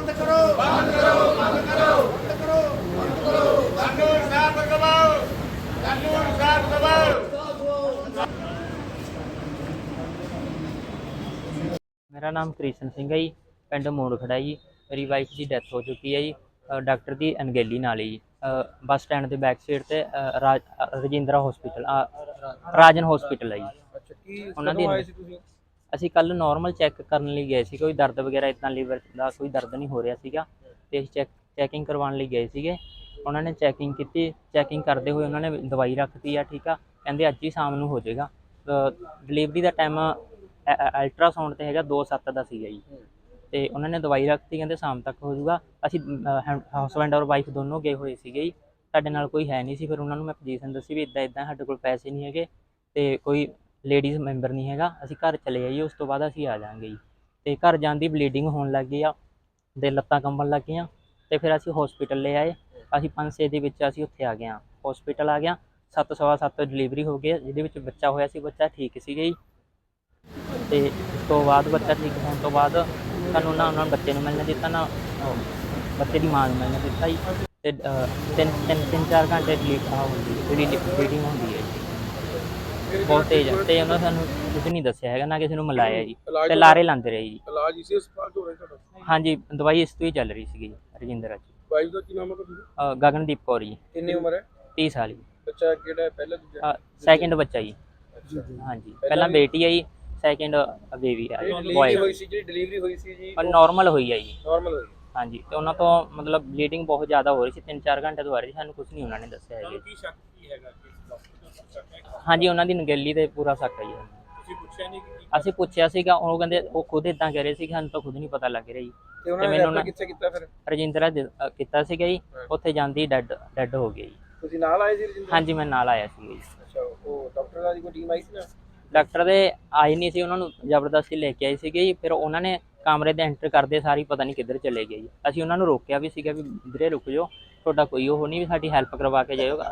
ਬੰਦ ਕਰੋ। ਬੰਦ ਕਰੋ ਬੰਦ ਕਰੋ ਬੰਦ ਕਰੋ ਬੰਦ ਕਰੋ। ਕਾਨੂੰਨ ਸਾਫ਼ ਦਬਾਓ ਕਾਨੂੰਨ ਸਾਫ਼ ਦਬਾਓ ਮੇਰਾ ਨਾਮ ਕ੍ਰਿਸ਼ਨ ਸਿੰਘ ਹੈ ਜੀ ਪਿੰਡ ਮੋੜ ਖੜਾ ਜੀ ਮੇਰੀ ਵਾਈਫ ਦੀ ਡੈਥ ਹੋ ਚੁੱਕੀ ਹੈ ਜੀ ਡਾਕਟਰ ਦੀ ਅਣਗਹਿਲੀ ਨਾਲ ਹੀ ਬੱਸ ਸਟੈਂਡ ਦੇ ਬੈਕ ਸਾਈਡ ਤੇ ਰਜਿੰਦਰਾ ਹਸਪੀਟਲ ਰਾਜਨ ਹਸਪੀਟਲ ਹੈ ਜੀ। ਅੱਛਾ ਕੀ ਉਹਨਾਂ ਦੀ ਅਸੀਂ ਕੱਲ ਨਾਰਮਲ ਚੈੱਕ ਕਰਨ ਲਈ ਗਏ ਸੀ, ਕੋਈ ਦਰਦ ਵਗੈਰਾ ਇਤਨਾ ਲੀਵਰ ਦਾ ਕੋਈ ਦਰਦ ਨਹੀਂ ਹੋ ਰਿਹਾ ਸੀਗਾ ਤੇ ਅਸੀਂ ਚੈੱਕ ਚੈਕਿੰਗ ਕਰਵਾਉਣ ਲਈ ਗਏ ਸੀਗੇ। ਉਹਨਾਂ ਨੇ ਚੈਕਿੰਗ ਕੀਤੀ ਚੈਕਿੰਗ ਕਰਦੇ ਹੋਏ ਉਹਨਾਂ ਨੇ ਦਵਾਈ ਰੱਖਤੀ ਆ, ਠੀਕ ਆ, ਕਹਿੰਦੇ ਅੱਜ ਹੀ ਸ਼ਾਮ ਨੂੰ ਹੋ ਜਾਏਗਾ। ਡਿਲੀਵਰੀ ਦਾ ਟਾਈਮ ਅਲਟਰਾਸਾਊਂਡ ਤੇ ਹੈਗਾ 2:07 ਦਾ ਸੀਗਾ ਜੀ। ਤੇ ਉਹਨਾਂ ਨੇ ਦਵਾਈ ਰੱਖਤੀ, ਕਹਿੰਦੇ ਸ਼ਾਮ ਤੱਕ ਹੋ ਜਾਊਗਾ। ਅਸੀਂ ਹਸਬੈਂਡ ਔਰ ਵਾਈਫ ਦੋਨੋਂ ਗਏ ਹੋਏ ਸੀਗੇ ਜੀ। ਸਾਡੇ ਨਾਲ ਕੋਈ ਹੈ ਨਹੀਂ ਸੀ, ਫਿਰ ਉਹਨਾਂ ਨੂੰ ਮੈਂ ਪੋਜੀਸ਼ਨ ਦੱਸੀ ਵੀ ਇਦਾਂ ਇਦਾਂ ਸਾਡੇ ਕੋਲ ਪੈਸੇ ਨਹੀਂ ਹੈਗੇ ਤੇ ਕੋਈ ਲੇਡੀਜ਼ ਮੈਂਬਰ ਨਹੀਂ ਹੈਗਾ ਅਸੀਂ ਘਰ ਚਲੇ ਜਾਈਏ ਉਸ ਤੋਂ ਬਾਅਦ ਅਸੀਂ ਆ ਜਾਾਂਗੇ ਜੀ। ਤੇ ਘਰ ਜਾਂਦੀ ਬਲੀਡਿੰਗ ਹੋਣ ਲੱਗ ਗਈ ਆ ਦੇ ਲੱਤਾਂ ਕੰਬਣ ਲੱਗ ਗਈਆਂ ਤੇ ਫਿਰ ਅਸੀਂ ਹਸਪੀਟਲ ਲੈ ਆਏ। ਅਸੀਂ 5-6 ਦੇ ਵਿੱਚ ਅਸੀਂ ਉੱਥੇ ਆ ਗਏ ਹਾਂ। ਹਸਪੀਟਲ ਆ ਗਿਆ ਸੱਤ ਸਵਾ ਸੱਤ ਡਿਲੀਵਰੀ ਹੋ ਗਈ ਹੈ, ਜਿਹਦੇ ਵਿੱਚ ਬੱਚਾ ਹੋਇਆ ਸੀ ਬੱਚਾ ਠੀਕ ਸੀਗਾ ਜੀ। ਤੇ ਉਸ ਤੋਂ ਬਾਅਦ ਬੱਚਾ ਠੀਕ ਹੋਣ ਤੋਂ ਬਾਅਦ ਸਾਨੂੰ ਨਾ ਉਹਨਾਂ ਨੂੰ ਬੱਚੇ ਨੂੰ ਮਿਲਣ ਦਿੱਤਾ ਨਾ ਬੱਚੇ ਦੀ ਮਾਂ ਨੂੰ ਮਿਲਣ ਦਿੱਤਾ ਜੀ। ਤੇ ਤਿੰਨ ਤਿੰਨ ਤਿੰਨ ਚਾਰ ਘੰਟੇ ਡਿਲੀਟ ਹੁੰਦੀ ਡਿਲੀਵਰੀ ਬਲੀਡਿੰਗ ਹੁੰਦੀ ਹੈ। ਬਹੁਤ ਤੇਜ਼ ਹੈ ਤੇ ਉਹਨਾਂ ਸਾਨੂੰ ਕੁਝ ਨਹੀਂ ਦੱਸਿਆ ਹੈਗਾ ਨਾ ਕਿਸੇ ਨੂੰ ਮਿਲਾਇਆ ਜੀ। ਤੇ ਲਾਰੇ ਲਾਉਂਦੇ ਰਹੇ ਜੀ। ਇਲਾਜ ਇਸੇ ਹਸਪਤਾਲ ਤੋਂ ਹੋ ਰਿਹਾ ਤੁਹਾਡਾ? ਹਾਂਜੀ ਦਵਾਈ ਇਸ ਤੋਂ ਹੀ ਚੱਲ ਰਹੀ ਸੀਗੀ ਰਜਿੰਦਰਾ ਜੀ ਵਾਈਫ ਦਾ ਕੀ ਨਾਮ ਹੈ ਤੁਹਾਡਾ? ਗਗਨਦੀਪ ਕੌਰ ਜੀ। ਕਿੰਨੀ ਉਮਰ ਹੈ? 30 ਸਾਲ ਜੀ। ਬੱਚਾ ਕਿਹੜਾ ਹੈ? ਪਹਿਲਾ ਦੂਜਾ? ਸੈਕਿੰਡ ਬੱਚਾ ਜੀ। ਹਾਂਜੀ। ਪਹਿਲਾਂ ਬੇਟੀ ਹੈ ਜੀ ਸੈਕਿੰਡ ਬੇਬੀ ਡਿਲੀਵਰੀ ਬॉय ਹੋਈ ਸੀ ਜਿਹੜੀ ਡਿਲੀਵਰੀ ਹੋਈ ਸੀ ਜੀ? ਪਰ ਨਾਰਮਲ ਹੋਈ ਹੈ ਜੀ। ਨਾਰਮਲ ਹੋਈ। ਹਾਂਜੀ ਤੇ ਉਹਨਾਂ ਤੋਂ ਮਤਲਬ ਬਲੀਡਿੰਗ ਬਹੁਤ ਜ਼ਿਆਦਾ ਹੋ ਰਹੀ ਸੀ 3-4 ਘੰਟੇ ਤੋਂ ਆ ਰਹੀ ਸੀ ਸਾਨੂੰ ਕੁਝ ਨਹੀਂ ਉਹਨਾਂ ਨੇ ਦੱਸਿਆ ਹੈਗਾ ਕੀ ਸ਼ੱਕ ਕੀ ਹੈਗਾ ਕਿ ਡਾਕਟਰ ਦਾ ਸ਼ੱਕ ਹੈ ਹਾਂਜੀ ਉਹਨਾਂ ਦੀ ਨਗੇਲੀ ਤੇ ਪੂਰਾ ਸ਼ੱਕ ਹੈ ਜੀ। ਤੁਸੀਂ ਪੁੱਛਿਆ ਨਹੀਂ ਕਿ ਅਸੀਂ ਪੁੱਛਿਆ ਸੀਗਾ ਉਹ ਕਹਿੰਦੇ ਉਹ ਖੁਦ ਇਦਾਂ ਕਹਿ ਰਹੇ ਸੀ ਕਿ ਸਾਨੂੰ ਤਾਂ ਖੁਦ ਨਹੀਂ ਪਤਾ ਲੱਗ ਰਿਹਾ ਜੀ। ਤੇ ਉਹਨਾਂ ਨੇ ਰੈਫਰ ਕਿੱਥੇ ਕੀਤਾ ਫਿਰ? ਰਜਿੰਦਰਾ ਕੀਤਾ ਸੀਗਾ ਜੀ। ਉੱਥੇ ਜਾਂਦੀ ਡੈਡ ਡੈਡ ਹੋ ਗਈ ਜੀ। ਤੁਸੀਂ ਨਾਲ ਆਏ ਸੀ ਰਜਿੰਦਰ? ਹਾਂਜੀ ਮੈਂ ਨਾਲ ਆਇਆ ਸੀ ਜੀ। ਅੱਛਾ ਉਹ ਡਾਕਟਰ ਦਾ ਦੀ ਕੋਈ ਟੀਮ ਆਈ ਸੀ ਨਾ? ਡਾਕਟਰ ਦੇ ਆਏ ਨਹੀਂ ਸੀ ਉਹਨਾਂ ਨੂੰ ਜ਼ਬਰਦਸਤੀ ਲੈ ਕੇ ਆਏ ਸੀਗੇ ਜੀ ਫਿਰ ਉਹਨਾਂ ਨੇ ਕਮਰੇ ਦੇ ਐਂਟਰ ਕਰਦੇ ਸਾਰੀ ਪਤਾ ਨਹੀਂ ਕਿੱਧਰ ਚਲੇ ਗਏ ਜੀ। ਅਸੀਂ ਉਹਨਾਂ ਨੂੰ ਰੋਕਿਆ ਵੀ ਸੀਗਾ ਵੀ ਵੀਰੇ ਰੁਕ ਜਾਓ ਤੁਹਾਡਾ ਕੋਈ ਉਹ ਨਹੀਂ ਵੀ ਸਾਡੀ ਹੈਲਪ ਕਰਵਾ ਕੇ ਜਾਇਓ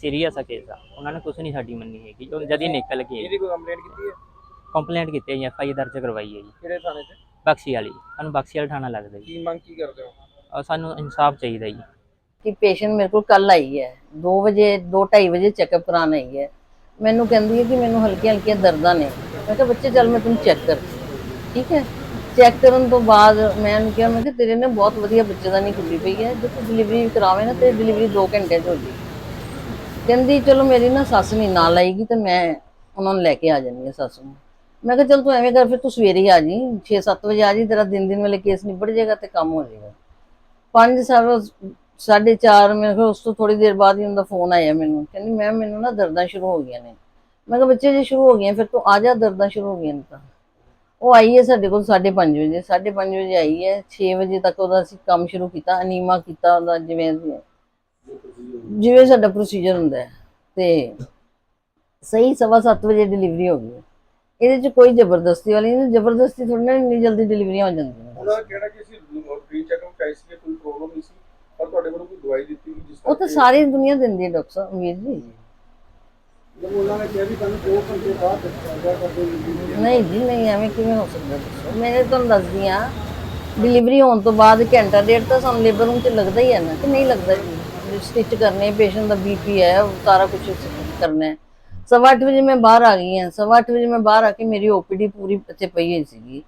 ਸੀਰੀਅਸ ਆ ਕੇਸ ਆ। ਉਹਨਾਂ ਨੇ ਕੁਝ ਨਹੀਂ ਸਾਡੀ ਮੰਨੀ ਹੈਗੀ ਉਹ ਜਦ ਹੀ ਨਿਕਲ ਗਏ। ਇਹਦੀ ਕੋਈ ਕੰਪਲੇਂਟ ਕੀਤੀ ਹੈ? ਕੰਪਲੇਂਟ ਕੀਤੀ ਹੈ ਜੀ ਐਫ ਆਈ ਦਰਜ ਕਰਵਾਈ ਹੈ ਜੀ। ਕਿਹੜੇ ਥਾਣੇ ਤੇ ਬਖਸ਼ੀ ਵਾਲੀ ਸਾਨੂੰ ਬਖਸ਼ੀ ਵਾਲਾ ਥਾਣਾ ਲੱਗਦਾ ਜੀ। ਕੀ ਮੰਗ ਕੀ ਕਰਦੇ ਹੋ? ਸਾਨੂੰ ਇਨਸਾਫ ਚਾਹੀਦਾ ਜੀ। ਕਿ ਪੇਸ਼ੈਂਟ ਮੇਰੇ ਕੋਲ ਕੱਲ ਆਈ ਹੈ 2 ਵਜੇ 2:30 ਵਜੇ ਚੈੱਕਅਪ ਕਰਾਉਣ ਆਈ ਹੈ। ਮੈਨੂੰ ਕਹਿੰਦੀ ਹੈ ਕਿ ਮੈਨੂੰ ਹਲਕੀਆਂ ਹਲਕੀਆਂ ਦਰਦਾਂ ਨੇ। ਮੈਂ ਕਿਹਾ ਬੱਚੇ ਚੱਲ ਮੈਂ ਤੈਨੂੰ ਚੈੱਕ ਕਰ ਠੀਕ ਹੈ? ਚੈੱਕ ਕਰਨ ਤੋਂ ਬਾਅਦ ਮੈਂ ਉਹਨੂੰ ਕਿਹਾ, ਮੈਂ ਕਿਹਾ ਤੇਰੇ ਨੇ ਬਹੁਤ ਵਧੀਆ ਬੱਚੇ ਦਾ ਨਹੀਂ ਖੁੱਲੀ ਪਈ ਹੈ ਜੇ ਤੂੰ ਡਿਲੀਵਰੀ ਕਰਾਵੇਂ ਨਾ ਤੇ ਡਿਲੀਵਰੀ 2 ਘੰਟੇ 'ਚ ਹੋ ਜਾਏਗੀ ਕਹਿੰਦੀ ਚਲੋ ਮੇਰੀ ਨਾ ਸੱਸ ਨਹੀਂ ਨਾਲ ਆਏਗੀ ਤੇ ਮੈਂ ਉਹਨਾਂ ਨੂੰ ਲੈ ਕੇ ਆ ਜਾਂਦੀ ਹਾਂ ਸੱਸ ਨੂੰ। ਮੈਂ ਕਿਹਾ ਚਲ ਤੂੰ ਐਵੇਂ ਕਰ, ਫਿਰ ਤੂੰ ਸਵੇਰੇ ਹੀ ਆ ਜੀ 6-7 ਵਜੇ ਆ ਜੀ, ਤੇਰਾ ਦਿਨ ਦਿਨ ਵੇਲੇ ਕੇਸ ਨਿਬੜ ਜਾਏਗਾ ਤੇ ਕੰਮ ਹੋ ਜਾਏਗਾ। ਪੰਜ ਸਭ ਸਾਢੇ ਚਾਰ ਮੇਰੇ ਕੋਲ ਉਸ ਤੋਂ ਥੋੜੀ ਦੇਰ ਬਾਅਦ ਹੀ ਉਹਦਾ ਫੋਨ ਆਇਆ ਮੈਨੂੰ। ਕਹਿੰਦੀ ਮੈਂ ਮੈਨੂੰ ਨਾ ਦਰਦਾਂ ਸ਼ੁਰੂ ਹੋ ਗਈਆਂ ਨੇ। ਮੈਂ ਕਿਹਾ, ਬੱਚੇ ਜੇ ਸ਼ੁਰੂ ਹੋ ਗਈਆਂ, ਫਿਰ ਤੂੰ ਆ ਜਾ, ਦਰਦਾਂ ਸ਼ੁਰੂ ਹੋ ਗਈਆਂ ਨੇ ਤਾਂ। ਉਹ ਆਈ ਹੈ ਸਾਡੇ ਕੋਲ 5:30 ਵਜੇ 5:30 ਵਜੇ ਆਈ ਹੈ 6 ਵਜੇ ਤੱਕ ਉਹਦਾ ਅਸੀਂ ਕੰਮ ਸ਼ੁਰੂ ਕੀਤਾ ਅਨੀਮਾ ਕੀਤਾ ਉਹਦਾ ਜਿਵੇਂ ਜਿਵੇਂ ਸਾਡਾ ਪ੍ਰੋਸੀਜਰ ਹੁੰਦਾ ਹੈ ਤੇ ਸਹੀ ਸਵਾ ਸੱਤ ਵਜੇ ਡਿਲੀਵਰੀ ਹੋ ਗਈ ਇਹਦੇ ਚ ਕੋਈ ਜ਼ਬਰਦਸਤੀ ਵਾਲੀ ਨਹੀਂ ਜ਼ਬਰਦਸਤੀ ਥੋੜੀ ਨਾ ਇੰਨੀ ਜਲਦੀ ਡਿਲੀਵਰੀਆਂ ਹੋ ਜਾਂਦੀਆਂ ਉਹਨਾਂ ਦਾ ਕਹਿਣਾ ਕਿ ਅਸੀਂ ਫ੍ਰੀ ਚੈੱਕਅਪ ਚਾਹੀ ਸੀ ਕੋਈ ਪ੍ਰੋਬਲਮ ਨਹੀਂ ਸੀ ਪਰ ਤੁਹਾਡੇ ਕੋਲੋਂ ਕੋਈ ਦਵਾਈ ਦਿੱਤੀ ਜਿਸ ਉਹ ਤਾਂ ਸਾਰੀ ਦੁਨੀਆ ਦਿੰਦੀ ਹੈ ਡਾਕਟਰ ਸਾਹਿਬ ਵੀਰ ਜੀ। ਉਹਨਾਂ ਨੇ ਕਿਹਾ ਵੀ ਤੁਹਾਨੂੰ 2 ਘੰਟੇ ਬਾਅਦ ਦੱਸਿਆ ਕਰਦੇ ਨਹੀਂ ਜੀ, ਨਹੀਂ, ਐਵੇਂ ਕਿਵੇਂ ਹੋ ਸਕਦਾ ਦੱਸੋ? ਮੈਂ ਤੁਹਾਨੂੰ ਦੱਸਦੀ ਆ ਡਿਲੀਵਰੀ ਹੋਣ ਤੋਂ ਬਾਅਦ ਘੰਟਾ ਡੇਢ ਤਾਂ ਸਾਨੂੰ ਲੇਬਰ ਰੂਮ 'ਚ ਲੱਗਦਾ ਹੀ ਹੈ ਨਾ, ਕਿ ਨਹੀਂ ਲੱਗਦਾ ਜੀ। ਸਟਿਚ ਕਰਨੇ ਪੇਸ਼ੈਂਟ ਦਾ ਬੀਪੀ ਹੈ ਸਾਰਾ ਕੁਝ ਕਰਨਾ ਹੈ। ਸਵਾ ਅੱਠ ਵਜੇ ਮੈਂ ਬਾਹਰ ਆ ਗਈ ਹਾਂ, ਸਵਾ ਅੱਠ ਵਜੇ ਮੈਂ ਬਾਹਰ ਆ ਕੇ ਮੇਰੀ ਓਪੀਡੀ ਪੂਰੀ ਇੱਥੇ ਪਈ ਹੋਈ ਸੀਗੀ।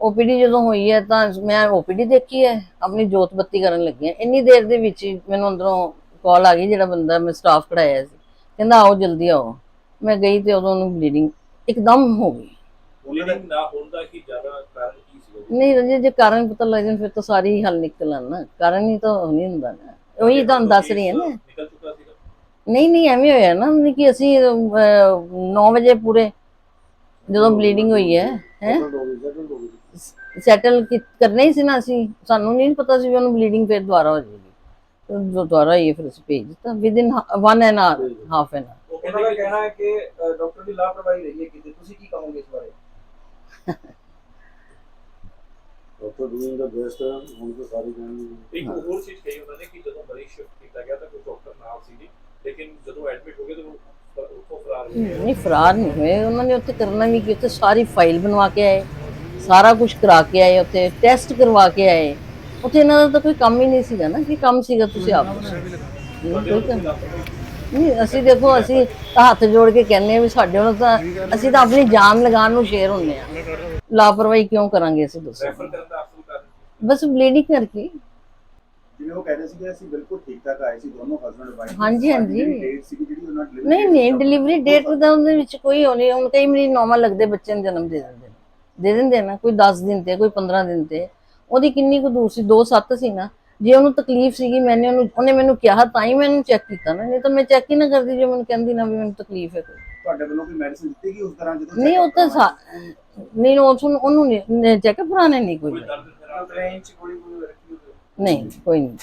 ਓਪੀਡੀ ਜਦੋਂ ਹੋਈ ਹੈ ਤਾਂ ਮੈਂ ਓਪੀਡੀ ਦੇਖੀ ਹੈ, ਆਪਣੀ ਜੋਤ ਬੱਤੀ ਕਰਨ ਲੱਗੀ ਹਾਂ। ਇੰਨੀ ਦੇਰ ਦੇ ਵਿੱਚ ਹੀ ਮੈਨੂੰ ਅੰਦਰੋਂ ਕਾਲ ਆ ਗਈ ਜਿਹੜਾ ਬੰਦਾ, ਮੈਂ ਸਟਾਫ ਕਢਾਇਆ ਸੀ। ਕਹਿੰਦਾ ਆਓ ਜਲਦੀ ਆਓ। ਮੈਂ ਗਈ ਤੇ ਉਦੋਂ ਉਹਨੂੰ ਬਲੀਡਿੰਗ ਇੱਕਦਮ ਹੋ ਗਈ। ਬਲੀਡਿੰਗ ਨਾ ਹੋਣ ਦਾ ਕੀ ਜ਼ਿਆਦਾ ਕਾਰਨ ਕੀ ਸੀ? ਨਹੀਂ ਰਜੇ ਜੇ ਕਾਰਨ ਪਤਾ ਲੱਗ ਜਾਣ ਫਿਰ ਤਾਂ ਸਾਰੇ ਹੀ ਹੱਲ ਨਿਕਲ ਆਉਣ ਨਾ। ਕਾਰਨ ਹੀ ਤਾਂ ਨਹੀਂ ਹੁੰਦਾ ਨਾ। ਉਹੀ ਤੁਹਾਨੂੰ ਦੱਸ ਰਹੀ ਹਾਂ ਨਾ। ਨਿਕਲ ਚੁੱਕਾ ਸੀਗਾ। ਨਹੀਂ ਨਹੀਂ ਐਵੇਂ ਹੋਇਆ ਨਾ ਕਿ ਅਸੀਂ 9 ਵਜੇ ਪੂਰੇ ਜਦੋਂ ਬਲੀਡਿੰਗ ਹੋਈ ਹੈ ਹੈ? ਸੈਟਲ ਕਰਨਾ ਹੀ ਸੀ ਨਾ ਅਸੀਂ। ਸਾਨੂੰ ਨਹੀਂ ਪਤਾ ਸੀ ਵੀ ਉਹਨੂੰ ਬਲੀਡਿੰਗ ਫਿਰ ਦੁਬਾਰਾ ਹੋ ਜਾਏਗੀ। ਦੁਬਾਰਾ ਹੋਈ ਫਿਰ ਭੇਜ ਦਿੱਤਾ within 1 N R half N R ਉਹ ਕਹਿੰਦੇ ਦਾ ਕਹਿਣਾ ਹੈ ਕਿ ਡਾਕਟਰ ਦੀ ਲਾਪਰਵਾਹੀ ਰਹੀ ਹੈ ਕਿਤੇ ਤੁਸੀਂ ਕੀ ਕਹੋਗੇ ਇਸ ਬਾਰੇ? ਡਾਕਟਰ ਡੂਇੰਗ ਦਾ ਬੈਸਟ ਹੁਣ ਤਾਂ ਸਾਰੀ ਜਾਣੀ ਇੱਕ ਹੋਰ ਚੀਜ਼ ਕਹੀ ਉਹਨਾਂ ਨੇ ਕਿ ਜਦੋਂ ਮਰੀਜ਼ ਸ਼ਿਫਟ ਕੀਤਾ ਗਿਆ ਤਾਂ ਕੋਈ ਡਾਕਟਰ ਨਾਲ ਸੀ ਜੀ ਲੇਕਿਨ ਜਦੋਂ ਐਡਮਿਟ ਹੋ ਗਏ ਤਾਂ ਉਹ ਫਰਾਰ ਹੋ ਗਏ। ਨਹੀਂ ਫਰਾਰ ਨਹੀਂ ਹੋਏ। ਉਹਨਾਂ ਨੇ ਉੱਥੇ ਕਰਨਾ ਵੀ ਕੀ ਉੱਥੇ ਸਾਰੀ ਫਾਈਲ ਬਣਵਾ ਕੇ ਆਏ ਸਾਰਾ ਕੁਝ ਕਰਾ ਕੇ ਆਏ ਉੱਥੇ ਟੈਸਟ ਕਰਵਾ ਕੇ ਆਏ। ਉੱਥੇ ਇਹਨਾਂ ਦਾ ਤਾਂ ਕੋਈ ਕੰਮ ਹੀ ਨਹੀਂ ਸੀਗਾ ਨਾ ਕੀ ਕੰਮ ਸੀਗਾ ਤੁਸੀਂ ਆਪ। ਨਹੀਂ, ਕੋਈ ਕੰਮ ਨਹੀਂ ਅਸੀਂ ਦੇਖੋ ਅਸੀਂ ਤਾਂ ਹੱਥ ਜੋੜ ਕੇ ਕਹਿੰਦੇ ਆ ਵੀ ਸਾਡੇ ਵੱਲੋਂ ਤਾਂ ਅਸੀਂ ਤਾਂ ਆਪਣੀ ਜਾਨ ਲਗਾਉਣ ਨੂੰ ਸ਼ੇਰ ਹੁੰਦੇ ਆ ਲਾਪਰਵਾਹੀ ਕਿਉਂ ਕਰਾਂਗੇ ਅਸੀਂ ਦੱਸੋ? ਰੈਫਰ ਕਰਨ ਦਾ ਅਸਲ ਕਾਰਨ ਬਸ ਬਲੀਡਿੰਗ ਕਰਕੇ। ਜਿਵੇਂ ਉਹ ਕਹਿੰਦੇ ਸੀਗੇ ਅਸੀਂ ਬਿਲਕੁਲ ਠੀਕ ਠਾਕ ਆਏ ਸੀ ਦੋਨੋਂ ਹਸਬੰਡ ਵਾਈਫ ਹਾਂਜੀ, ਹਾਂਜੀ। ਡੇਟ ਸੀ ਜਿਹੜੀ ਉਹਨਾਂ delivery ਨਹੀਂ ਨਹੀਂ ਡਿਲੀਵਰੀ ਡੇਟ ਦਾ ਉਹਦੇ ਵਿੱਚ ਕੋਈ ਹੋਣੀ ਹੁਣ ਕਈ ਮਰੀ ਨੋਰਮਲ ਲੱਗਦੇ ਬੱਚੇ ਨੂੰ ਜਨਮ ਦੇ ਦਿੰਦੇ ਨੇ। ਦੇ ਦਿੰਦੇ ਨਾ ਕੋਈ 10 ਦਿਨ ਤੇ ਕੋਈ 15 ਦਿਨ ਤੇ। ਉਹਦੀ ਕਿੰਨੀ ਕੁ ਦੂਰ ਸੀ? 2 7 ਸੀ ਨਾ। ਜੇ ਉਹਨੂੰ ਤਕਲੀਫ ਸੀਗੀ ਮੈਨੇ ਉਹਨੂੰ ਉਹਨੇ ਮੈਨੂੰ ਕਿਹਾ ਤਾਂ ਹੀ ਮੈਂ ਉਹਨੂੰ ਚੈੱਕ ਕੀਤਾ ਨਾ। ਨਹੀਂ ਤਾਂ ਮੈਂ ਚੈੱਕ ਹੀ ਨਾ ਕਰਦੀ ਜੇ ਮੈਨੂੰ ਕਹਿੰਦੀ ਨਾ ਵੀ ਮੈਨੂੰ ਤਕਲੀਫ ਹੈ ਕੋਈ। ਤੁਹਾਡੇ ਵੱਲੋਂ ਕੋਈ ਮੈਡੀਸਿਨ ਦਿੱਤੀ ਗਈ ਉਸ ਦੌਰਾਨ ਜਦੋਂ ਨਹੀਂ ਉਹ ਤਾਂ ਸਾ- ਨਹੀਂ ਉਹ ਤੁਹਾਨੂੰ ਉਹਨੂੰ ਚੈੱਕ ਕਰਾਣੇ ਨਹੀਂ ਕੋਈ। ਕੋਈ ਦਰਦ ਫਿਰ ਟ੍ਰੇਨ ਚ ਗੋਲੀ ਗੋਲੀ ਰੱਖੀ ਹੋਈ ਨਹੀਂ ਕੋਈ ਨਹੀਂ।